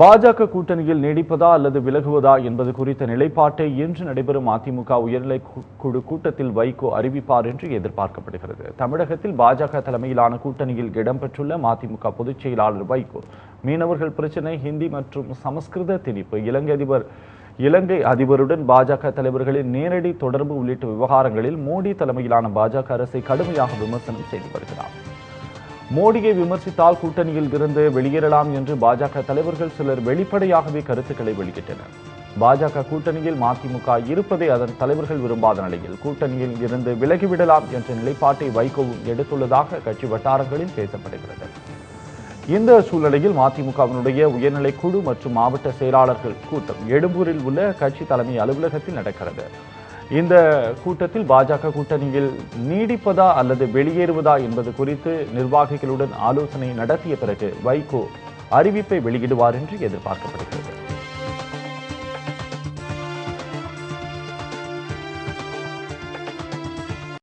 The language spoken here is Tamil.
பாஜக கூட்டணியில் நீடிப்பதா அல்லது விலகுவதா என்பது குறித்த நிலைப்பாட்டை இன்று நடைபெறும் அதிமுக உயர்நிலை குழு கூட்டத்தில் வைகோ அறிவிப்பார் என்று எதிர்பார்க்கப்படுகிறது. தமிழகத்தில் பாஜக தலைமையிலான கூட்டணியில் இடம்பெற்றுள்ள மதிமுக பொதுச் செயலாளர் வைகோ மீனவர்கள் பிரச்சினை ஹிந்தி மற்றும் சமஸ்கிருத திணிப்பு இலங்கை அதிபர் இலங்கை அதிபருடன் பாஜக தலைவர்களின் நேரடி தொடர்பு உள்ளிட்ட விவகாரங்களில் மோடி தலைமையிலான பாஜக அரசை கடுமையாக விமர்சனம் செய்து வருகிறார். மோடியை விமர்சித்தால் கூட்டணியில் இருந்து வெளியேறலாம் என்று பாஜக தலைவர்கள் சிலர் வெளிப்படையாகவே கருத்துக்களை வெளியிட்டனர். பாஜக கூட்டணியில் மதிமுக இருப்பதை அதன் தலைவர்கள் விரும்பாத நிலையில் கூட்டணியில் இருந்து விலகிவிடலாம் என்ற நிலைப்பாட்டை வைகோவும் எடுத்துள்ளதாக கட்சி வட்டாரங்களில் பேசப்படுகிறது. இந்த சூழ்நிலையில் மதிமுகவினுடைய உயர்நிலை குழு மற்றும் மாவட்ட செயலாளர்கள் கூட்டம் எழும்பூரில் உள்ள கட்சி தலைமை அலுவலகத்தில் நடக்கிறது. இந்த கூட்டத்தில் பாஜக கூட்டணியில் நீடிப்பதா அல்லது வெளியேறுவதா என்பது குறித்து நிர்வாகிகளுடன் ஆலோசனை நடத்திய பிறகு வைகோ அறிவிப்பை வெளியிடுவார் என்று எதிர்பார்க்கப்படுகிறது.